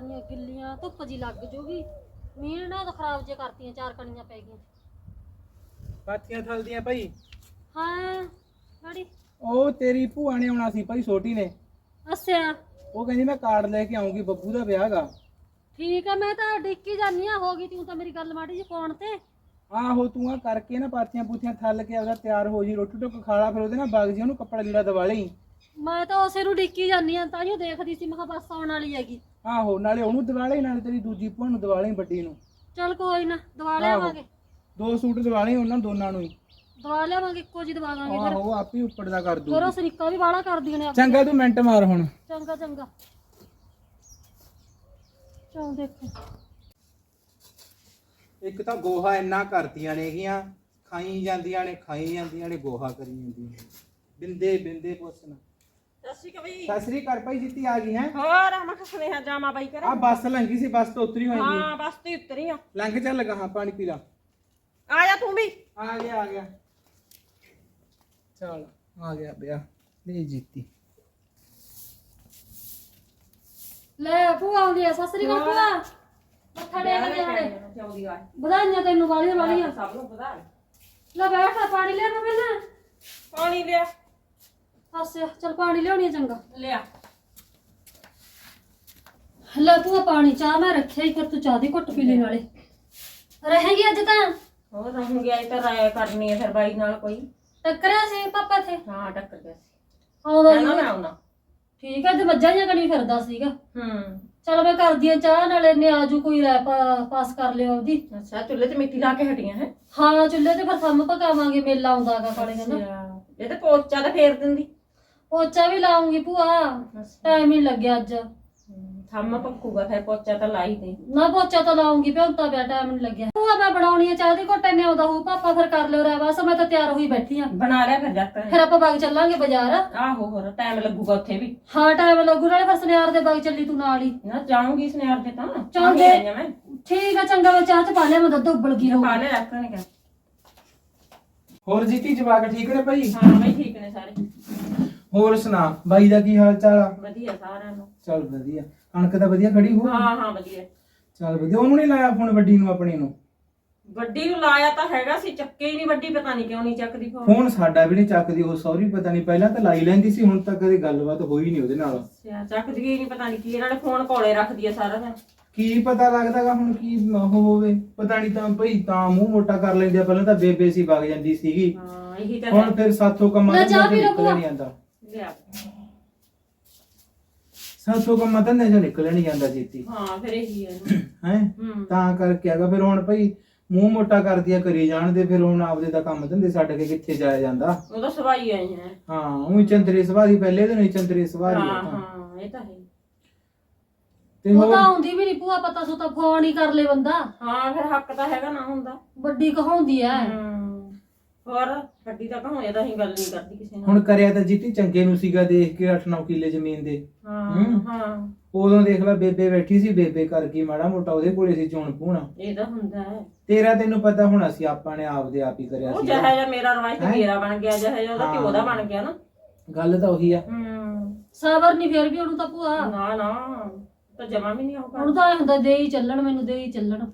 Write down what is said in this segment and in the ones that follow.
ਨਹੀਂ ਗਿੱਲੀਆਂ ਧੁੱਪ ਜੀ ਲੱਗ ਜੂਗੀ। ਮੀਂਹ ਨਾ ਤਾਂ ਖਰਾਬ ਜੇ ਕਰਤੀਆਂ ਚਾਰ ਕਣੀਆਂ ਪੈ ਗਈਆਂ। ਪਾਥੀਆਂ ਥਲਦੀਆਂ ਭਾਈ। ਹਾਂ ਲੜੀ ਉਹ ਤੇਰੀ ਭੂਆ ਨੇ ਆਉਣਾ ਸੀ ਭਾਈ ਛੋਟੀ ਨੇ। ਅੱਛਾ। ਉਹ ਕਹਿੰਦੀ ਮੈਂ ਕਾਰਡ ਲੈ ਕੇ ਆਉਂਗੀ ਬੱਬੂ ਦਾ ਵਿਆਹ ਗਾ ਠੀਕ ਆ ਮੈਂ ਤਾਂ ਡਿੱਕੀ ਜਾਨੀ ਆ ਹੋ ਗਈ ਤੂੰ ਤਾਂ ਮੇਰੀ ਗੱਲ ਮਾੜੀ ਜੀ ਫੋਨ ਤੇ। ਆਹੋ ਤੂੰ ਆ ਕਰਕੇ ਨਾ ਪਾਥੀਆਂ ਪੂਥੀਆਂ ਥੱਲ ਕੇ ਆਪਦਾ ਤਿਆਰ ਹੋ ਜੀ ਰੋਟੀ ਟੁੱਕ ਖਾ ਲਾ ਫਿਰ ਉਹਦੇ ਨਾਲ ਵਗ ਜੀ ਉਹਨੂੰ ਕੱਪੜਾ ਲੀੜਾ ਦਵਾ ਲਈ। ਮੈਂ ਤਾਂ ਉਸੇ ਨੂੰ ਡਿੱਕੀ ਜਾਨੀ ਆ ਤਾਂ ਹੀ ਦੇਖਦੀ ਸੀ ਮੈਂ ਕਿਹਾ ਬੱਸ ਆਉਣ ਵਾਲੀ ਹੈਗੀ। ਆਹੋ ਨਾਲੇ ਉਹਨੂੰ ਦਵਾ ਲਈ ਨਾਲੇ ਤੇਰੀ ਦੂਜੀ ਭੂਆ ਨੂੰ ਦਵਾ ਲਈ ਵੱਡੀ ਨੂੰ। ਚਲ ਕੋਈ ਨਾ ਦਵਾ। ਲਿਆਵਾਂਗੇ ਦੋ ਸੂਟ ਦਵਾ ਲਈ ਉਹਨਾਂ ਦੋਨਾਂ ਨੂੰ ਹੀ। ਦਵਾ ਲਿਆਵਾਂਗੇ ਇੱਕੋ ਜੀ ਦਵਾ ਦਾਂਗੇ ਫਿਰ। ਆਹੋ ਆਪੇ ਉੱਪਰ ਦਾ ਕਰ ਦੂ ਫਿਰ ਉਹ ਸਨੀਕਾ ਵੀ ਬਾਹਲਾ ਕਰਦੀਆਂ ਨੇ ਚੰਗਾ ਤੂੰ ਮਿੰਟ ਮਾਰ ਹੁਣ। ਚੰਗਾ ਚੰਗਾ। ਚਲ ਦੇਖੋ। ਇੱਕ ਤਾਂ ਗੋਹਾ ਇੰਨਾ ਕਰਦੀਆਂ ਨੇਗੀਆਂ ਖਾਈ ਜਾਂਦੀਆਂ ਨੇ ਖਾਈ ਜਾਂਦੀਆਂ ਨੇ ਗੋਹਾ ਕਰੀ ਜਾਂਦੀਆਂ ਨੇ। ਬਿੰਦੇ ਬਿੰਦੇ ਪੁੱਛਣਾ ਸਸੀ ਕਵੀ ਸਤਿ ਸ੍ਰੀ ਅਕਾਲ ਭਾਈ ਜਿੱਤੀ ਆ ਗਈ ਹੈ। ਹੋਰ ਮੈਂ ਕਿਹਾ ਸੁਨੇਹਾ ਜਾਮਾ ਬਾਈ ਕਰ ਆ ਬੱਸ ਲੰਘੀ ਸੀ ਬੱਸ ਤੋਂ ਉਤਰੀ ਹੋਈ ਹਾਂ ਬਸ ਤੇ ਉਤਰੀ ਆ। ਲੰਘ ਚੱਲ ਲਗਾ ਹਾਂ ਪਾਣੀ ਪੀ ਲਾ। ਆ ਜਾ ਤੂੰ ਵੀ। ਆ ਗਿਆ ਆ ਗਿਆ। ਚਲ ਆ ਗਿਆ ਬਿਆ ਨਹੀਂ ਜੀਤੀ। ਲੈ ਭੂਆ ਆਉਂਦੀ ਆ ਸਤਿ ਸ੍ਰੀ ਅਕਾਲ ਭੂਆ। ਮੱਥਾ ਟੇਕ ਕੇ ਆਏ ਚਾਉਂਦੀ ਆ ਵਧਾਈਆਂ ਤੈਨੂੰ ਵਾਲੀਆਂ ਵਾਲੀਆਂ। ਸਭ ਨੂੰ ਪਤਾ ਲੈ ਬੈਠ ਪਾਣੀ ਲਿਆ ਮੈਂ ਪਹਿਲਾਂ। ਪਾਣੀ ਲਿਆ। ਹਾਸਿਆ ਚਲ ਪਾਣੀ ਲਿਆਉਣੀ ਆ ਚੰਗਾ। ਲਿਆ। ਲੈ ਭੂਆ ਪਾਣੀ ਚਾਹ ਮੈਂ ਰੱਖਿਆ ਹੀ ਫਿਰ ਤੂੰ ਚਾਹ ਦੀ ਘੁੱਟ ਪੀ ਲੈ ਨਾਲੇ। ਰਹੇਗੀ ਅੱਜ ਤਾਂ? ਹੋਰ ਰਹੂੰਗੀ ਅੱਜ ਤਾਂ ਰਾਇ ਕਰਨੀ ਹੈ ਫਿਰ ਬਾਈ ਨਾਲ ਕੋਈ। ਟੱਕਰਿਆ ਸੀ ਪਾਪਾ ਥੇ ਹਾਂ ਟੱਕਰ ਗਿਆ ਸੀ। ਆਉਂਦਾ ਕਹਿੰਦਾ ਨੀ। ਮੈਂ। ਆਉਣਾ। ਠੀਕ ਹੈ ਤੇ ਮੱਝਾਂ ਜਾਂ ਕਣੀ ਫਿਰਦਾ ਸੀਗਾ? ਹੂੰ। ਚਲ ਮੈਂ ਕਰਦੀ ਆ ਚਾਹ ਨਾਲੇ ਨੇ ਆਜੂ ਕੋਈ ਰਾਇ ਪਾ- ਪਾਸ ਕਰ ਲਿਓ ਉਹਦੀ ਅੱਛਾ ਚੁੱਲ੍ਹੇ ਤੇ ਮਿੱਟੀ ਲਾ ਕੇ ਹਟੀਆਂ ਹੈ? ਹਾਂ ਚੁੱਲ੍ਹੇ ਤੇ ਫਿਰ ਥੰਮ ਪਕਾਵਾਂਗੇ ਮੇਲਾ ਆਉਂਦਾਗਾ ਕਾਲੇ ਕਹਿੰਦਾ। ਇਹ ਤੇ ਪੋਚਾ ਤਾਂ ਫੇਰ ਦਿੰਦੀ। ਪੋਚਾ ਵੀ ਲਾਉਂਗੀ ਭੂਆ। ਟਾਈਮ ਹੀ ਲੱਗਿਆ ਅੱਜ। ਥੰਮ ਪੱਕੂਗਾ ਫਿਰ ਪੋਚਾ ਤਾਂ ਲਾਈ ਦੇ। ਨਾ ਪੋਚਾ ਤਾਂ ਲਾਉਂਗੀ ਪਿਉਂਤਾ ਪਿਆ ਟਾਈਮ ਨਹੀਂ ਲੱਗਿਆ। ਭੂਆ ਮੈਂ ਬਣਾਉਣੀ ਆ ਚਾਹ ਦੀ ਘੁੱਟ ਨੇ ਆਉਂਦਾ ਹੋਊ ਪਾਪਾ ਫਿਰ ਕਰ ਲਿਓ ਰਾਇ ਬਸ ਮੈਂ ਤਾਂ ਤਿਆਰ ਹੋਈ ਬੈਠੀ ਆ। ਬਣਾ ਲਿਆ ਫਿਰ ਜੱਟ ਫਿਰ ਆਪਾਂ ਬਾਗ ਚੱਲਾਂਗੇ ਬਾਜ਼ਾਰ। ਆਹੋ ਹੋਰ ਟਾਈਮ ਲੱਗੂਗਾ ਉੱਥੇ ਵੀ। ਹਾਂ ਟਾਈਮ ਲੱਗੂ ਨਾਲੇ ਫਿਰ ਸੁਨਿਆਰ ਦੇ ਬਾਗ ਚੱਲੀ ਤੂੰ ਨਾਲ ਹੀ। ਨਾ ਜਾਊਂਗੀ ਸੁਨਿਆਰ ਦੇ ਤਾਂ। ਚੱਲ ਦੇ ਦੇ। ਮੈਂ। ਠੀਕ ਆ ਚੰਗਾ ਮੈਂ ਚਾਹ ਚ ਪਾ ਲਿਆ ਮੈਂ ਦੁੱਧ ਉਬਲ ਗਈ ਰਹੂ ਪਾ ਲਿਆ ਰੱਖਣਗੇ ਹੋਰ ਜੀਤੀ ਜਵਾਕ ਠੀਕ ਨੇ ਭਾਈ? ਹਾਂ ਬਈ ਠੀਕ ਨੇ ਸਾਰੇ। ਹੋਰ ਸੁਣਾ ਬਾਈ ਦਾ ਕੀ ਹਾਲ ਚਾਲ ਆ? ਵਧੀਆ ਸਾਰਿਆਂ ਨੂੰ। ਚੱਲ ਵਧੀਆ। ਕਣਕ ਤਾਂ ਵਧੀਆ ਖੜੀ ਹੋ ਹਾਂ ਹਾਂ ਵਧੀਆ। ਚੱਲ ਵਧੀਆ। ਉਹਨੂੰ ਨਹੀਂ ਲਾਇਆ ਫੋਨ ਵੱਡੀ ਨੂੰ ਆਪਣੀ ਨੂੰ? ਵੱਡੀ ਨੂੰ ਲਾਇਆ ਤਾਂ ਹੈਗਾ ਸੀ ਚੱਕੇ ਹੀ ਨਹੀਂ ਵੱਡੀ ਪਤਾ ਨਹੀਂ ਕਿਉਂ ਨਹੀਂ ਚੱਕਦੀ ਫੋਨ ਫੋਨ ਸਾਡਾ ਵੀ ਨਹੀਂ ਚੱਕਦੀ ਉਹ ਸੌਰੀ ਪਤਾ ਨਹੀਂ ਪਹਿਲਾਂ ਤਾਂ ਲਾਈ ਲੈਂਦੀ ਸੀ ਹੁਣ ਤੱਕ ਕਦੇ ਗੱਲਬਾਤ ਹੋਈ ਨਹੀਂ ਉਹਦੇ ਨਾਲ। ਅੱਛਾ ਚੱਕਦੀ ਹੀ ਨਹੀਂ ਪਤਾ ਨਹੀਂ ਕੀ ਇਹਨਾਂ ਨੇ ਫੋਨ ਕੋਲੇ ਰੱਖਦੀ ਆ ਸਾਰਾ ਦਿਨ। ਕੀ ਪਤਾ ਲੱਗਦਾਗਾ ਹੁਣ ਕੀ ਉਹ ਹੋਵੇ ਪਤਾ ਨਹੀਂ ਤਾਂ ਭਈ ਤਾਂ ਮੂੰਹ ਮੋਟਾ ਕਰ ਲੈਂਦੇ ਆ ਪਹਿਲਾਂ ਤਾਂ ਬੇਬੇ ਸੀ ਵਗ ਜਾਂਦੀ ਸੀਗੀ। ਹਾਂ ਇਹੀ ਤਾਂ ਹੁਣ ਹੈ। ਫਿਰ ਸਾਥੋਂ ਕੰਮਾਂ ਲੈ। ਨਹੀਂ ਜਾਂਦਾ। ਲਿਆ ਸਾਥੋਂ ਕੰਮਾਂ ਤਾਂ ਨਹੀਂ ਨਿਕਲ ਨਹੀਂ ਜਾਂਦਾ ਜੀਤੀ। ਹਾਂ ਫਿਰ ਇਹੀ ਹੈ ਨਾ। ਹੈ? ਹੂੰ। ਤਾਂ ਕਰਕੇ ਹੈਗਾ ਫਿਰ ਹੁਣ ਭਈ ਮੂੰਹ ਮੋਟਾ ਕਰਦੀ ਆ ਕਰੀ ਜਾਣ ਦੇ ਫਿਰ ਹੁਣ ਆਪਦੇ ਦਾ ਕੰਮ ਧੰਦੇ ਛੱਡ ਕੇ ਕਿੱਥੇ ਜਾਇਆ ਜਾਂਦਾ? ਉਹ ਤਾਂ ਸਵਾਈ ਆਈ ਹੈ ਹਾਂ ਉਹੀ ਚੰਦਰੇ ਸਵਾਰੀ ਪਹਿਲੇ ਦਿਨ ਹੀ ਚੰਦਰੇ ਸਵਾਰੀ ਹਾਂ ਤਾਂ। ਹਾਂ ਇਹ ਤਾਂ ਹੈ। ਤੇ ਉਹ ਹੋਰ ਤਾਂ ਆਉਂਦੀ ਵੀ ਨਹੀਂ ਭੂਆ ਪਤਾ ਸੋ ਤਾਂ ਫੋਨ ਹੀ ਕਰ ਲੇ ਬੰਦਾ। ਹਾਂ ਫਿਰ ਹੱਕ ਤਾਂ ਹੈਗਾ ਨਾ ਹੁੰਦਾ। ਵੱਡੀ ਕਹਾਉਂਦੀ ਐ। ਹੂੰ। ਹੋਰ ਵੱਡੀ ਤਾਂ ਕਹੋਂ ਤਾਂ ਹੀ ਗੱਲ ਨਹੀਂ ਕਰਦੀ ਕਿਸੇ ਨਾਲ। ਹੁਣ ਕਰਿਆ ਤਾਂ ਜੀਤੀ ਚੰਗੇ ਨੂੰ ਸੀਗਾ ਦੇਖ ਕੇ 8-9 ਕਿੱਲੇ ਜ਼ਮੀਨ ਦੇ। ਹਾਂ ਹੂੰ। ਹਾਂ। ਉਦੋਂ ਦੇਖ ਲੈ ਬੇਬੇ ਬੈਠੀ ਸੀ ਬੇਬੇ ਕਰ ਗਈ ਮਾੜਾ ਮੋਟਾ ਉਹਦੇ ਕੋਲੇ ਸੀ ਚੋਣ ਪੂਣਾ ਇਹ ਤਾਂ ਹੁੰਦਾ ਹੈ। ਤੇਰਾ ਤੈਨੂੰ ਪਤਾ ਹੋਣਾ ਸੀ ਆਪਾਂ ਨੇ ਆਪਦੇ ਆਪ ਹੀ ਕਰਿਆ ਉਹ ਸੀ। ਜਿਹਾ ਜਿਹਾ ਮੇਰਾ ਰਵਾਜ ਤੇ ਹੈਂ? ਮੇਰਾ ਬਣ ਗਿਆ ਜਿਹਾ ਜਿਹਾ ਉਹਦਾ ਪਿਓ ਦਾ। ਬਣ ਗਿਆ ਨਾ। ਗੱਲ ਤਾਂ ਉਹੀ ਆ। ਹੂੰ। ਸਬਰ ਨਹੀਂ ਫੇਰ ਵੀ ਉਹਨੂੰ ਤਾਂ ਭੂਆ। ਨਾ ਨਾ। ਤਾਂ ਜਮਾ ਵੀ ਨਹੀਂ ਆਉਗਾ ਉਹਨੂੰ ਤਾਂ ਐਂ ਹੁੰਦਾ ਦੇ ਹੀ ਚੱਲਣ ਮੈਨੂੰ ਦੇ ਹੀ ਚੱਲਣ।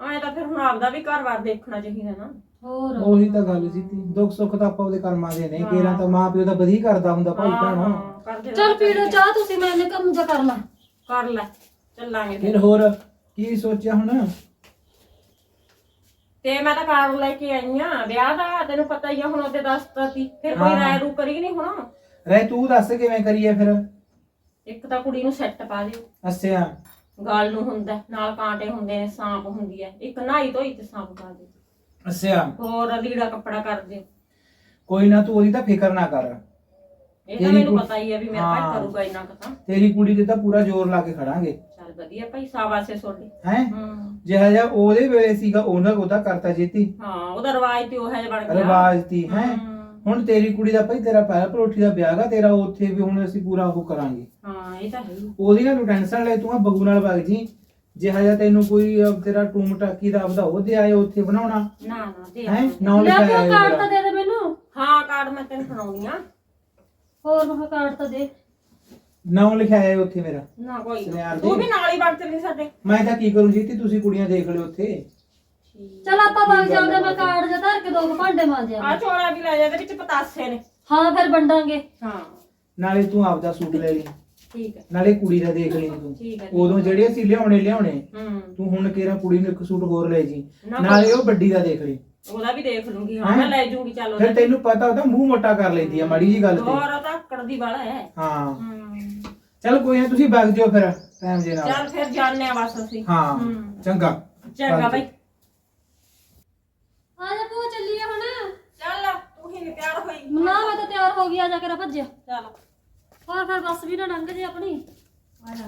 ਐ ਤਾਂ ਫਿਰ ਹੁਣ ਆਪਦਾ ਵੀ ਘਰ-ਬਾਰ ਦੇਖਣਾ ਚਾਹੀਦਾ ਨਾ। ਹੋਰ। ਉਹੀ ਤਾਂ ਗੱਲ ਸੀ ਤੀ। ਦੁੱਖ ਸੁੱਖ ਤਾਂ ਆਪਾਂ ਉਹਦੇ ਕਰਮਾਂ ਦੇ ਨੇ। ਕੇਰਾਂ ਤਾਂ ਮਾਂ ਪਿਓ ਦਾ ਵਧੀਆ ਕਰਦਾ ਹੁੰਦਾ ਭਾਈ ਭੈਣੋ। ਹਾਂ, ਕਰਦੇ ਚਲ ਪੀ ਲਓ ਚਾਹ ਤੁਸੀਂ ਮੈਂ ਇਹਨੇ ਕੰਮ ਜਾ ਕਰ ਲਾਂ। ਕਰ ਲੈ ਚੱਲਾਂਗੇ ਫਿਰ ਫਿਰ। ਹੋਰ ਕੀ ਸੋਚਿਆ ਹੁਣ? ਤੇ ਮੈਂ ਤਾਂ ਕਾਰ ਲੈ ਕੇ ਆਈ ਆ। ਵਿਆਹ ਦਾ ਤੈਨੂੰ ਪਤਾ ਹੀ ਆ ਹੁਣ ਉਹਦੇ ਦੱਸਤਾ ਸੀ ਫਿਰ ਕੋਈ ਹਾਂ। ਰਾਇ ਰੂ ਕਰੀ ਨਹੀਂ ਹੁਣ? ਰਹਿ ਤੂੰ ਦੱਸ ਕਿਵੇਂ ਕਰੀਏ ਫਿਰ? ਇੱਕ ਤਾਂ ਕੁੜੀ ਨੂੰ ਸੈੱਟ ਪਾ ਦਿਓ। ਅੱਛਾ। ਗਾਲ ਨੂੰ ਹੁੰਦਾ ਨਾਲ ਕਾਂਟੇ ਹੁੰਦੇ ਨੇ ਸਾਂਪ ਹੁੰਦੀ ਹੈ ਇੱਕ ਨਹਾਈ ਧੋਈ ਤੇ ਸਾਂਪ ਪਾ ਦਿਓ ਅੱਛਾ। ਹੋਰ ਲੀੜਾ ਕੱਪੜਾ ਕਰ ਦਿਓ ਕੋਈ ਨਾ ਤੂੰ ਉਹਦੀ ਤਾਂ ਫਿਕਰ ਨਾ ਕਰ। ਇਹ ਤਾਂ ਤੇਰੀ ਮੈਨੂੰ ਕੁੜੀ- ਪਤਾ ਹੀ ਹੈ ਵੀ ਮੇਰਾ ਹਾਂ। ਭਾਈ ਕਰੂਗਾ ਇੰਨਾ ਕੁ ਤਾਂ। ਤੇਰੀ ਕੁੜੀ ਤੇ ਤਾਂ ਪੂਰਾ ਜ਼ੋਰ ਲਾ ਕੇ ਖੜਾਂਗੇ। ਚੱਲ ਵਧੀਆ ਭਾਈ ਸਾਬਾਸੇ ਸੋਡੇ ਹੈ? ਹੂੰ। ਜਿਹੜਾ ਜਿਹਾ ਉਹਦੇ ਵੇਲੇ ਸੀਗਾ ਉਹਨਾਂ ਉਹਦਾ ਕਰਤਾ ਜੀਤੀ। ਹਾਂ ਉਹਦਾ ਰਿਵਾਜ ਤੇ ਉਹ ਹੈ ਬਣ ਗਿਆ। ਰਿਵਾਜ ਤੀ ਹੈ? ਹੂੰ। ਹੁਣ ਤੇਰੀ ਕੁੜੀ ਦਾ ਭਾਈ ਤੇਰਾ ਪਹਿਲਾ ਪਰੋਠੀ ਦਾ ਵਿਆਹ ਤੇਰਾ ਉੱਥੇ ਵੀ ਹੁਣ ਅਸੀਂ ਪੂਰਾ ਉਹ ਕਰਾਂਗੇ। ਹਾਂ ਇਹ ਤਾਂ ਹੈ ਹੀ। ਉਹਦੀ ਨਾ ਤੂੰ ਟੈਨਸ਼ਨ ਲੈ ਤੂੰ ਆ ਬਗੂ ਨਾਲ ਵਗ ਜੀ। ਜਿਹੜਾ ਜਿਹਾ ਤੈਨੂੰ ਕੋਈ ਅਹ, ਤੇਰਾ ਟੂਮ ਟਾਕੀ ਦਾ ਆਪਦਾ ਉਹਦੇ ਆਏ ਉੱਥੇ ਬਣਾਉਣਾ। ਨਾ ਨਾ ਦੇ ਹੈ? ਨਾ ਲੈ ਆਏ ਕਾਰਡ ਉਹਦਾ। ਤਾਂ ਦੇ ਦੇ ਮੈਨੂੰ। ਹਾਂ ਕਾਰਡ ਮੈਂ ਤੈਨੂੰ ਸੁਣਾਉਣੀ ਆ ਹੋਰ ਮੈਂ ਕਾਰਡ ਤਾਂ ਦੇ। ਨਾਮ ਲਿਖਿਆ ਹੈ ਉੱਥੇ ਮੇਰਾ। ਨਾ ਕੋਈ ਸੁਨਿਆਰ ਨਾ। ਦੀ। ਤੂੰ ਵੀ ਨਾਲ ਹੀ ਵੜ ਚੱਲੀ ਸਾਡੇ। ਮੈਂ ਤਾਂ ਕੀ ਕਰੂੰ ਜੀ ਤੇ ਤੁਸੀਂ ਕੁੜੀਆਂ ਦੇਖ ਲਿਓ ਉੱਥੇ। ਚਲ ਆਪਾਂ ਵਗ ਜਾਂਦੇ ਮੈਂ ਕਾਰਡ ਜਿਹਾ ਧਰ ਕੇ ਦੋ ਕੁ ਭਾਂਡੇ ਮਾਂਜਿਆ ਆ ਚੋਲਾ ਵੀ ਲੈ ਜਾ ਇਹਦੇ ਵਿੱਚ ਪਤਾਸੇ ਨੇ। ਹਾਂ ਫਿਰ ਵੰਡਾਂਗੇ। ਹਾਂ। ਨਾਲੇ ਤੂੰ ਆਪਦਾ ਸੂਟ ਲੈ ਲਈ। ਠੀਕ ਹੈ। ਨਾਲੇ ਕੁੜੀ ਦਾ ਦੇਖ ਲਈ ਤੂੰ। ਠੀਕ ਹੈ ਉਦੋਂ ਜਿਹੜੇ ਅਸੀਂ ਲਿਆਉਣੇ ਲਿਆਉਣੇ। ਹੂੰ। ਤੂੰ ਹੁਣ ਕਿਹੜਾ ਕੁੜੀ ਨੂੰ ਇੱਕ ਸੂਟ ਹੋਰ ਲੈ ਜੀ। ਨਾ ਨਾਲੇ ਉਹ ਵੱਡੀ ਦਾ ਦੇਖ ਲਈ। ਉਹਦਾ ਵੀ ਦੇਖ ਲੂੰਗੀ ਹਾਂ ਮੈਂ ਲੈ ਜੂੰਗੀ ਚੱਲ ਫਿਰ ਉਹਦਾ। ਤੈਨੂੰ ਪਤਾ ਉਹਦਾ ਮੂੰਹ ਮੋਟਾ ਕਰ ਲੈਂਦੀ ਆ ਮਾੜੀ ਜੀ ਗੱਲ ਤੇ। ਹੋਰ ਉਹ ਤਾਂ ਕੜਦੀ ਵਾਲਾ ਹੈ। ਹਾਂ। ਹੂੰ। ਚਲ ਕੋਈ ਨਾ ਤੁਸੀਂ ਵਗ ਜਾਓ ਫਿਰ ਟਾਈਮ ਦੇ ਨਾਲ। ਚੱਲ ਫਿਰ ਜਾਣੇ ਆ ਬਸ ਅਸੀਂ। ਹਾਂ ਹੂੰ। ਚੰਗਾ। ਚੰਗਾ ਬਾਈ ਆ ਜਾ ਭੂਆ ਚੱਲੀਏ ਹੁਣ ਚੱਲ ਤੂੰ ਹੀ ਨੀ ਤਿਆਰ ਹੋਈ ਨਾ ਮੈਂ ਤਾਂ ਤਿਆਰ ਹੋ ਗਈ ਆ ਜਾ ਕੇ ਭੱਜਿਆ ਚੱਲ ਹੋਰ ਫਿਰ ਬੱਸ ਵੀ ਨਾ ਲੰਘ ਜੇ ਆਪਣੀ ਆ ਜਾ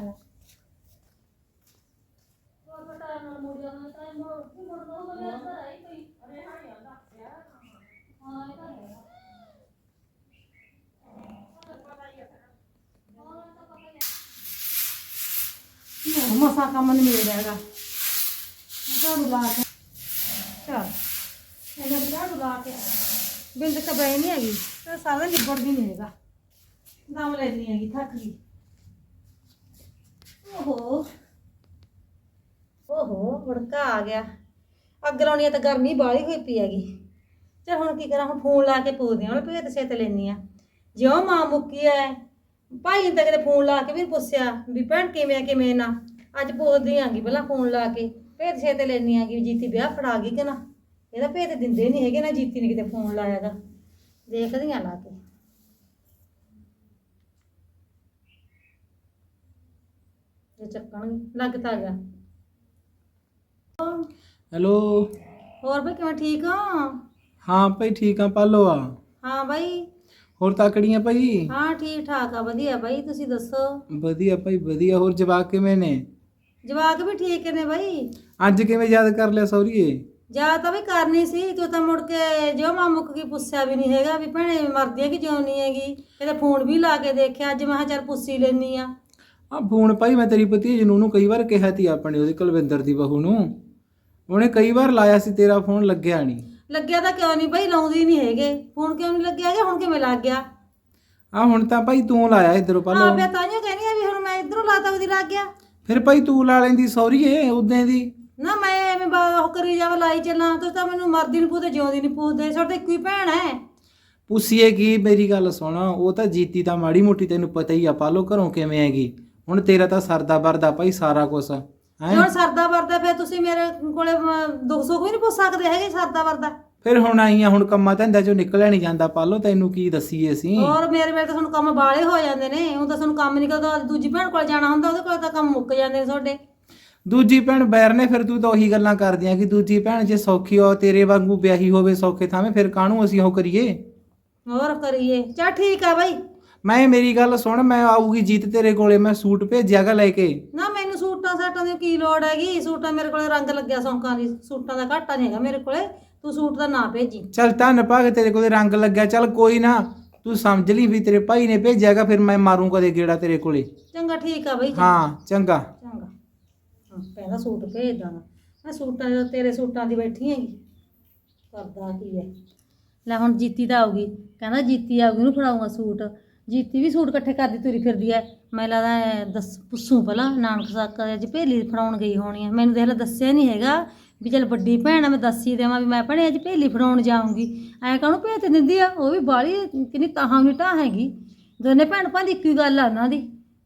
ਹੋਰ ਬਟਾ ਨਾਲ ਮੁੜਿਆ ਮੈਂ ਤਾਂ ਮੋੜ ਵੀ ਮੁੜਦਾ ਹੁੰਦਾ ਮੇਰਾ ਘਰ ਆਈ ਕੋਈ ਅਰੇ ਹਾਂ ਯਾਰ ਹਾਂ ਇਹ ਤਾਂ ਹੈ ਮਸਾ ਕੰਮ ਨਹੀਂ ਮਿਲ ਰਿਹਾਗਾ ਝਾੜੂ ਲਾ ਕੇ ਚਲ ਇਹਨੇ ਵੀ ਝਾੜੂ ਲਾ ਕੇ ਬਿੰਦ ਕਬਈ ਨਹੀਂ ਹੈਗੀ। ਤੇ ਸਾਰਾ ਨਿਬੜਦੀ ਨਹੀਂ ਹੈਗਾ। ਦਮ ਲੈਣੀ ਹੈਗੀ ਥੱਕ ਗਈ। ਓਹੋ। ਓਹੋ ਵੜਕਾ ਆ ਗਿਆ। ਅੱਗ ਲਾਉਣੀ ਆ ਤਾਂ ਗਰਮੀ ਬਾਹਲੀ ਹੋਈ ਪਈ ਹੈਗੀ। ਚਲ ਹੁਣ ਕੀ ਕਰਾਂ, ਹੁਣ ਫੋਨ ਲਾ ਕੇ ਪੁੱਛਦੀ ਹਾਂ ਹੁਣ ਭੇਤ ਸੇਤ ਲੈਣੀ ਆ। ਜਿਉਂ ਮਾਂ ਮੁੱਕੀ ਐ, ਭਾਈ ਨੇ ਤਾਂ ਕਿਤੇ ਫੋਨ ਲਾ ਕੇ ਵੀ ਨੀ ਪੁੱਛਿਆ ਵੀ ਭੈਣ ਕਿਵੇਂ ਆ, ਕਿਵੇਂ ਨਾ। ਅੱਜ ਪੁੱਛਦੀ ਆਂਗੀ ਪਹਿਲਾਂ ਫੋਨ ਲਾ ਕੇ, ਭੇਤ ਸੇਤ ਲੈਣੀ ਆਂਗੀ ਜੀਤੀ ਵਿਆਹ ਫੜਾ ਗਈ ਕਿ ਨਾ। ਇਹਦਾ ਭੇਤ ਦਿੰਦੇ ਨਹੀਂ ਹੈਗੇ ਨਾ ਜੀਤੀ ਨੇ ਕਿਤੇ ਫੋਨ ਲਾਇਆਗਾ ਦੇਖਦੀ ਆਂ ਲਾ ਕੇ। ਜੇ ਚੱਕਣਗੇ ਲੱਗ ਤਾਂ ਗਿਆ। ਹੈਲੋ। ਹੋਰ ਬਈ ਕਿਵੇਂ ਠੀਕ ਆ ਹਾਂ ਭਾਈ ਠੀਕ ਆ ਪਾਲੋ ਆ। ਹਾਂ ਬਾਈ। ਹੋਰ ਤਾਕੜੀਆਂ ਭਾਈ? ਹਾਂ ਠੀਕ ਠਾਕ ਆ ਵਧੀਆ ਬਾਈ ਤੁਸੀਂ ਦੱਸੋ? ਵਧੀਆ ਭਾਈ ਵਧੀਆ। ਹੋਰ ਜਵਾਕ ਕਿਵੇਂ ਨੇ? ਜਵਾਕ ਵੀ ਠੀਕ ਨੇ ਬਾਈ। ਅੱਜ ਕਿਵੇਂ ਯਾਦ ਕਰ ਲਿਆ ਸੌਰੀਏ? ਜਾ ਤਾਂ ਵੀ ਕਰਨੀ ਸੀ ਤੂੰ ਤਾਂ ਮੁੜ ਕੇ ਜੋ ਮਾਂ ਮੁੱਕ ਗਈ ਪੁੱਛਿਆ ਵੀ ਨਹੀਂ ਹੈਗਾ ਵੀ ਭੈਣੇ ਮਰਦੀ ਹੈ ਕਿ ਜਿਉਣੀ ਹੈਗੀ? ਇਹਦਾ ਫੋਨ ਵੀ ਲਾ ਕੇ ਦੇਖਿਆ ਅੱਜ ਮੈਂ ਕਿਹਾ ਚੱਲ ਪੁੱਛੀ ਲੈਣੀ ਆ ਆ ਫੋਨ ਭਾਈ ਮੈਂ ਤੇਰੀ ਭਤੀਜ ਨੂੰ ਉਹਨੂੰ ਕਈ ਵਾਰ ਕਿਹਾ ਤੀ ਆਪਣੇ ਉਹਦੇ ਕੁਲਵਿੰਦਰ ਦੀ ਬਹੂ ਨੂੰ। ਉਹਨੇ ਕਈ ਵਾਰ ਲਾਇਆ ਸੀ ਤੇਰਾ ਫੋਨ ਲੱਗਿਆ ਨਹੀਂ। ਲੱਗਿਆ ਤਾਂ ਕਿਉਂ ਨਹੀਂ ਬਾਈ ਲਾਉਂਦੀ ਨਹੀਂ ਹੈਗੇ। ਫੋਨ ਕਿਉਂ ਨਹੀਂ ਲੱਗਿਆ ਹੈਗਾ ਹੁਣ ਕਿਵੇਂ ਲੱਗ ਗਿਆ? ਆ ਹੁਣ ਤਾਂ ਭਾਈ ਤੂੰ ਲਾਇਆ ਇਧਰੋਂ ਹਾਂ ਪਾਲੋ ਫਿਰ ਤਾਂਹੀਓ ਕਹਿੰਦੀ ਆ ਵੀ ਹੁਣ ਮੈਂ ਇਧਰੋਂ ਲਾਤਾ ਉਹਦੀ ਲੱਗ ਗਿਆ। ਫਿਰ ਭਾਈ ਤੂੰ ਲਾ ਲੈਂਦੀ ਸੌਰੀਏ ਉਦੋਂ ਦੀ। ਨਾ ਮੈਂ ਐਵੇਂ ਬਾ- ਉਹ ਕਰੀ ਜਾਵਾਂ ਲਾਈ ਚੱਲਾਂ ਤੂੰ ਤਾਂ ਮੈਨੂੰ ਮਰਦੀ ਨੂੰ ਪੁੱਛਦੇ ਜਿਉਂਦੀ ਨਹੀਂ ਪੁੱਛਦੇ ਸਾਡੇ ਤਾਂ ਇੱਕੋ ਹੀ ਭੈਣ ਹੈ। ਪੁੱਛੀਏ ਕੀ ਮੇਰੀ ਗੱਲ ਸੁਣ ਉਹ ਤਾਂ ਜੀਤੀ ਤਾਂ ਮਾੜੀ ਮੋਟੀ ਤੈਨੂੰ ਪਤਾ ਹੀ ਆ ਪਾਲੋ ਘਰੋਂ ਕਿਵੇਂ ਹੈਗੀ। ਹੁਣ ਤੇਰਾ ਤਾਂ ਸਰਦਾ ਵਰਦਾ ਭਾਈ ਸਾਰਾ ਕੁਝ ਜੇ ਹੈ ਹੁਣ ਸਰਦਾ ਵਰਦਾ ਫਿਰ ਤੁਸੀਂ ਮੇਰੇ ਕੋਲੇ ਅਮ, ਦੁੱਖ ਸੁੱਖ ਵੀ ਨਹੀਂ ਪੁੱਛ ਸਕਦੇ ਹੈਗੇ ਸਰਦਾ ਵਰਦਾ? ਫਿਰ ਹੁਣ ਆਈਆਂ ਹੁਣ ਕੰਮਾਂ ਧੰਦਾ ਚੋਂ ਨਿਕਲਿਆ ਨਹੀਂ ਜਾਂਦਾ ਪਾਲੋ ਤੈਨੂੰ ਕੀ ਦੱਸੀਏ ਅਸੀਂ? ਹੋਰ ਮੇਰੇ ਵੇਲੇ ਤਾਂ ਤੁਹਾਨੂੰ ਕੰਮ ਬਾਲੇ ਹੋ ਜਾਂਦੇ ਨੇ ਹੁਣ ਤਾਂ ਤੁਹਾਨੂੰ ਕੰਮ ਨਹੀਂ ਕਰਦਾ ਦੂਜੀ ਭੈਣ ਕੋਲ ਜਾਣਾ ਹੁੰਦਾ ਉਹਦੇ ਕੋਲ ਤਾਂ ਕੰਮ ਮੁੱਕ ਜਾਂਦੇ ਨੇ ਤੁਹਾਡੇ। ਦੂਜੀ ਭੈਣ ਬੈਰ ਨੇ ਫਿਰ ਤੂੰ ਤਾਂ ਉਹੀ ਗੱਲਾਂ ਕਰਦੀਆਂ ਕਿ ਦੂਜੀ ਭੈਣ ਜੇ ਸੌਖੀ ਹੋ ਤੇਰੇ ਵਾਂਗੂ ਵਿਆਹੀ ਹੋਵੇ ਸੌਖੇ ਥਾਵੇਂ ਫਿਰ ਕਾਹਨੂੰ ਅਸੀਂ ਉਹ ਕਰੀਏ? ਹੋਰ ਕਰੀਏ? ਚਾ ਠੀਕ ਆ ਬਾਈ। ਮੈਂ ਮੇਰੀ ਗੱਲ ਸੁਣ ਮੈਂ ਆਊਗੀ ਜੀਤ ਤੇਰੇ ਕੋਲੇ ਮੈਂ ਸੂਟ ਭੇਜਿਆਗਾ ਲੈ ਕੇ। ਨਾ ਮੈਨੂੰ ਸੂਟਾਂ ਸਾਟਾਂ ਦੀ ਕੀ ਲੋੜ ਹੈਗੀ? ਸੂਟਾਂ ਮੇਰੇ ਕੋਲੇ ਰੰਗ ਲੱਗਿਆ ਸੌਂਕਾਂ ਦੀ ਸੂਟਾਂ ਦਾ ਘਾਟਾ ਨਹੀਂ ਹੈਗਾ ਮੇਰੇ ਕੋਲੇ। ਤੂੰ ਸੂਟ ਦਾ ਨਾ ਭੇਜੀ। ਚੱਲ ਧੰਨ ਭਾਗ ਤੇਰੇ ਕੋਲੇ ਰੰਗ ਲੱਗਿਆ ਚੱਲ ਕੋਈ ਨਾ ਤੂੰ ਸਮਝ ਲਈ ਵੀ ਤੇਰੇ ਭਾਈ ਨੇ ਭੇਜਿਆਗਾ ਫਿਰ ਮੈਂ ਮਾਰੂੰ ਕਦੇ ਗੇੜਾ ਤੇਰੇ ਕੋਲੇ। ਚੰਗਾ ਠੀਕ ਆ ਬਾਈ। ਹਾਂ ਚੰਗਾ। ਕਹਿੰਦਾ ਸੂਟ ਭੇਜ ਦਾਂ ਮੈਂ ਸੂਟਾਂ ਦੇ ਤੇਰੇ ਸੂਟਾਂ ਦੀ ਬੈਠੀ ਹੈਗੀ। ਕਰਦਾ ਕੀ ਹੈ ਲੈ ਹੁਣ ਜੀਤੀ ਤਾਂ ਆਊਗੀ। ਕਹਿੰਦਾ ਜੀਤੀ ਆਊਗੀ, ਉਹਨੂੰ ਫੜਾਊਗਾ ਸੂਟ। ਜੀਤੀ ਵੀ ਸੂਟ ਇਕੱਠੇ ਕਰਦੀ ਤੁਰੀ ਫਿਰਦੀ ਐ। ਮੈਂ ਲੱਗਦਾ ਦੱਸ ਪੁੱਛੂ ਪਹਿਲਾਂ ਨਾਨਕ ਸਾਕਾ ਅੱਜ ਭੇਲੀ ਫੜਾਉਣ ਗਈ ਹੋਣੀ ਐ। ਮੈਨੂੰ ਦੇਖ ਲੈ ਦੱਸਿਆ ਨਹੀਂ ਹੈਗਾ ਵੀ ਚੱਲ ਵੱਡੀ ਭੈਣ ਆ, ਮੈਂ ਦੱਸੀ ਦੇਵਾਂ ਵੀ ਮੈਂ ਭੈਣੇ ਅੱਜ ਭੇਲੀ ਫੜਾਉਣ ਜਾਊਂਗੀ। ਐ ਕਾਹਨੂੰ ਭੇਤ ਦਿੰਦੀ ਆ? ਉਹ ਵੀ ਬਾਲੀ ਕਿੰਨੀ ਤਾਹਾਂ ਵੀ ਢਾਹ ਹੈਗੀ। ਦੋਨੇ ਭੈਣ ਭਾਂ ਦੀ ਇੱਕੋ ਹੀ ਗੱਲ ਆ ਉਹਨਾਂ ਦੀ।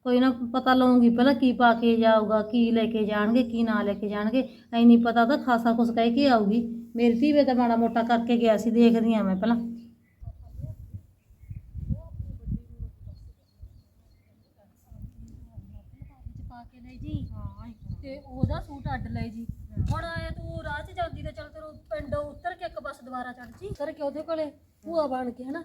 ਕੋਈ ਨਾ ਪਤਾ ਲਵਾਂਗੀ ਪਹਿਲਾਂ ਕੀ ਪਾ ਕੇ ਜਾਊਗਾ ਕੀ ਲੈ ਕੇ ਜਾਣਗੇ ਕੀ ਨਾ ਲੈ ਕੇ ਜਾਣਗੇ। ਐ ਨਹੀਂ ਪਤਾ ਤਾਂ ਖਾਸਾ ਕੁਛ ਕਹਿ ਕੇ ਆਊਗੀ। ਮੇਰੀ ਧੀ ਵੇ ਤਾਂ ਮਾੜਾ ਮੋਟਾ ਕਰਕੇ ਗਿਆ ਸੀ ਦੇਖਦੀ ਆ ਮੈਂ ਪਹਿਲਾਂ। ਪਾ ਕੇ ਲੈ ਜੀ ਤੇ ਉਹਦਾ ਸੂਟ ਅੱਡ ਲੈ ਜੀ। ਹੁਣ ਆਏ ਤੂੰ ਰਾਹ 'ਚ ਜਾਂਦੀ ਤੇ ਚੱਲ ਤੈਨੂੰ ਪਿੰਡ ਉਤਰ ਕੇ ਇੱਕ ਬੱਸ ਦੁਬਾਰਾ ਚੜ ਜੀ। ਉਤਰ ਕੇ ਉਹਦੇ ਕੋਲੇ? ਭੂਆ ਬਣ ਕੇ ਹਨਾ।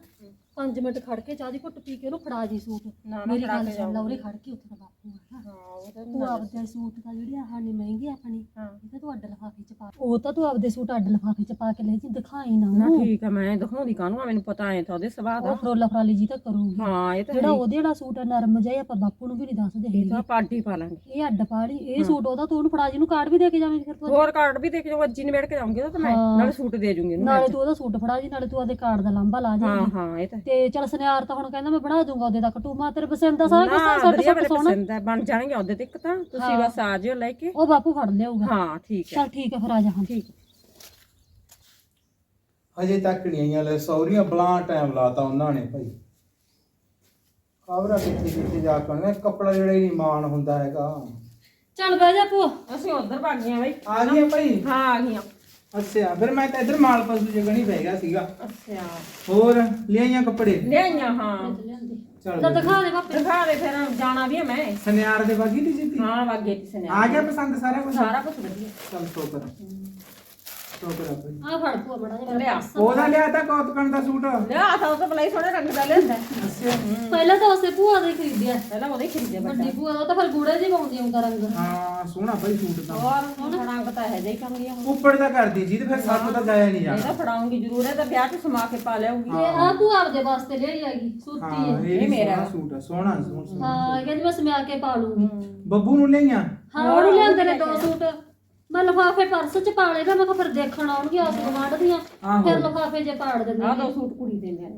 5 ਮਿੰਟ ਖੜ ਕੇ ਚਾਹ ਦੀ ਘੁੱਟ ਪੀ ਕੇ ਉਹਨੂੰ ਫੜਾ ਜੀ ਸੂਟ। ਨਾ, ਨਾ, ਮੇਰੀ ਫੜਾ ਗੱਲ ਕੇ ਸੁਣ ਲਾ ਉਹਨੇ ਖੜ ਕੇ ਉੱਥੇ ਦਾ ਬਾਪੂ ਹਾਂ ਉਹ ਤੂੰ ਆਪਦੇ ਸੂਟ ਦਾ ਜਿਹੜੀ ਆਹ ਨੀ ਮਹਿੰਗੀ ਆਪਣੀ ਹਾਂ। ਇਹ ਤਾਂ ਤੂੰ ਅੱਡ ਲਫਾਫੇ ਚ ਪਾ। ਉਹ ਤਾਂ ਤੂੰ ਆਪਦੇ ਸੂਟ ਅੱਡ ਲਫਾਫੇ ਚ ਪਾ ਕੇ ਲੈ ਜੀ ਦਿਖਾਈ ਨਾ ਨਾ ਉਹਨੂੰ। ਠੀਕ ਆ ਮੈਂ ਦਿਖਾਉਂਦੀ ਕਾਹਨੂੰ ਆ ਮੈਨੂੰ ਪਤਾ ਐ ਤਾਂ ਉਹਦੇ ਸੁਭਾਅ ਉਹ ਦਾ ਫਰੋਲਾ ਫਰਾਲੀ ਜੀ ਤਾਂ ਕਰੂਗੀ। ਹਾਂ ਇਹ ਤਾਂ ਜਿਹੜਾ ਹੈ ਹੀ। ਉਹਦੇ ਜਿਹੜਾ ਸੂਟ ਆ ਨਰਮ ਜਿਹਾ ਆਪਾਂ ਬਾਪੂ ਨੂੰ ਵੀ ਨਹੀਂ ਦੱਸਦੇ ਇਹ ਹੈਗੇ। ਤਾਂ ਪਾਰਟੀ ਪਾ ਲਾਂਗੇ। ਇਹ ਅੱਡ ਪਾ ਲਈ ਇਹ ਸੂਟ ਉਹਦਾ ਤੂੰ ਉਹਨੂੰ ਫੜਾ ਜੀ ਨੂੰ ਕਾਰਡ ਵੀ ਦੇ ਕੇ ਜਾਵੇਂਗੀ ਫਿਰ ਤੂੰ ਹੋਰ ਕਾਰਡ ਵੀ ਦੇਖ ਜਾਓ ਅੱਜੀ ਨਿਬੇੜ ਕੇ ਜਾਉਂਗੀ ਉਹਦਾ ਤਾਂ ਮੈਂ। ਹਾਂ। ਨਾਲੇ ਸੂਟ ਦੇ ਜੂੰਗੀ ਉਹਨੂੰ ਨਾਲੇ ਤੂੰ ਉਹਦਾ ਸੂਟ ਫੜਾ ਜੀ ਨਾਲੇ ਤੂੰ ਉਹਦੇ ਕਾਰਡ ਦਾ ਲਾਂਬਾ ਲਾ ਹਾਂ ਜਾਏਗੀ ਹਾਂ ਇਹ ਤਾਂ ਤੇ ਚਲ ਸੁਨਿਆਰ ਤਾਂ ਹੁਣ ਕਹਿੰਦਾ ਮੈਂ ਬਣਾ ਦੂੰਗਾ ਉਹਦੇ ਤੱਕ ਟੂਮਾ ਤੇਰੇ ਪਸੰਦ ਦਾ ਸਾਰਾ ਕੁਝ ਨਾ ਸੱਟ ਵਧੀਆ ਸੱਟ ਮੇਰੇ ਸੋਹਣਾ। ਪਸੰਦ ਹੈ ਬਣ ਜਾਣਗੇ ਉਹਦੇ ਤੇ ਇੱਕ ਤਾਂ ਤੁਸੀਂ ਬਸ ਆ ਜਿਓ ਲੈ ਕੇ। ਉਹ ਬਾਪੂ ਫੜ ਲਿਆਊਗਾ। ਹਾਂ ਠੀਕ ਹੈ। ਚਲ ਠੀਕ ਹੈ ਫਿਰ ਆ ਜਾ ਹੁਣ। ਠੀਕ। ਹੈ। ਹਜੇ ਤੱਕ ਨਹੀਂ ਆਈਆਂ ਲੈ ਸੌਰੀਆਂ ਬਲਾਂ ਟਾਈਮ ਲਾਤਾ ਉਹਨਾਂ ਨੇ ਭਾਈ। ਖਬਰਾਂ ਕਿੱਥੇ ਕਿੱਥੇ ਜਾ ਕੇ ਕੱਪੜਾ ਜਿਹੜਾ ਹੀ ਨਹੀਂ ਮਾਣ ਹੁੰਦਾ ਹੈਗਾ। ਚੱਲ ਬਹਿ ਜਾ ਭੂਆ। ਅਸੀਂ ਉਧਰ ਭੱਗ ਗਈਆਂ ਬਈ। ਆ ਗਈਆਂ ਭਾਈ? ਹਾਂ ਆ ਗਈਆਂ। ਅੱਛਾ ਫਿਰ ਮੈਂ ਤਾਂ ਇੱਧਰ ਮਾਲ ਪਸ਼ੂ ਜਗ੍ਹਾ ਨਹੀਂ ਬਹਿ ਗਿਆ ਸੀਗਾ। ਅੱਛਾ। ਹੋਰ ਲਿਆਈਆਂ ਕੱਪੜੇ? ਲਿਆਈਆਂ ਹਾਂ। ਚੱਲ ਤਾਂ ਦਿਖਾ ਦੇ ਬਾਪੇ ਦਿਖਾ ਦੇ ਫਿਰ ਜਾਣਾ ਵੀ ਹੈ ਮੈਂ। ਸੁਨਿਆਰ ਦੇ ਬਾਗੀ ਦੀ ਜਿੱਤੀ? ਹਾਂ ਵਾਗੇ ਕਿਸੇ ਨੇ ਆ ਗਿਆ ਪਸੰਦ ਸਾਰਾ ਕੁਝ ਸਾਰਾ ਕੁਝ ਵਧੀਆ। ਚੱਲ ਸ਼ੁਕਰ ਆ ਭਾਈ ਆ ਫੜ ਭੂਆ ਬੜਾ ਜਿਹਾ ਲਿਆ। ਉਹਦਾ ਲਿਆ ਤਾਂ ਕੌਤਕਣ ਦਾ ਸੂਟ। ਲਿਆ ਤਾਂ ਉਹ ਤਾਂ ਬਲਾਈ ਸੋਹਣੇ ਰੰਗ ਦਾ ਲਿਆਂਦਾ। ਅੱਛਾ। ਪਹਿਲਾਂ ਤਾਂ ਉਸੇ ਭੂਆ ਦਾ ਹੀ ਖਰੀਦਿਆ। ਪਹਿਲਾਂ ਉਹਦੇ ਹੀ ਖਰੀਦੇ ਵੱਡਾ। ਵੱਡੀ ਭੂਆ ਦਾ ਤਾਂ ਫਿਰ ਗੂੜੇ ਜਿਹੇ ਪਾਉਂਦੀ ਹੁੰਦਾ ਰੰਗ। ਹਾਂ ਸੋਹਣਾ ਭਾਈ ਸੂਟ ਤਾਂ। ਹੋਰ ਹੁਣ ਰੰਗ ਤਾਂ ਹੈ ਜਿਹਾ ਹੀ ਕੰਗੀ ਆ ਉੱਪਰ ਦਾ ਕਰਦੀ ਜੀ ਤੇ ਫਿਰ ਸੱਤ ਤਾਂ ਜਾਇਆ ਨਹੀਂ ਜਾਣਾ ਇਹਦਾ ਫੜਾਉਂਗੀ ਜ਼ਰੂਰ ਹੈ ਤਾਂ ਵਿਆਹ 'ਚ ਸਮਾ ਕੇ ਪਾ ਲਿਆਉਂਗੀ ਤੇ ਆ ਭੂਆ ਆਪਦੇ ਵਾਸਤੇ ਲਈ ਆਗੀ ਸੂਤੀ ਹਾਂ ਹੈ। ਇਹ ਵੀ ਮੇਰਾ। ਮੇਰਾ ਸੂਟ ਆ ਸੋਹਣਾ ਸੋਹਣਾ ਹਾਂ ਕਹਿੰਦੀ ਮੈਂ ਸਮਿਆ ਕੇ ਪਾ ਲੂੰਗੀ। ਬੱਬੂ ਨੂੰ ਲਈਆਂ ਹਾਂ ਉਹਨੂੰ ਲਿਆਂਦੇ ਨੇ ਦੋ ਸੂਟ। ਮੈਂ ਲਫਾਫੇ ਪਰਸ ਚ ਪਾ ਲਏ ਮੈਂ ਕਿਹਾ ਫਿਰ ਦੇਖਣ ਆਉਣਗੇ ਆਸ ਗਵਾਂਢ ਦੀਆਂ। ਫਿਰ ਲਫਾਫੇ ਜੇ ਪਾੜ ਦਿੰਦੇ ਆਹ ਨੇ। ਦੋ ਸੂਟ ਕੁੜੀ ਦੇ ਨੇ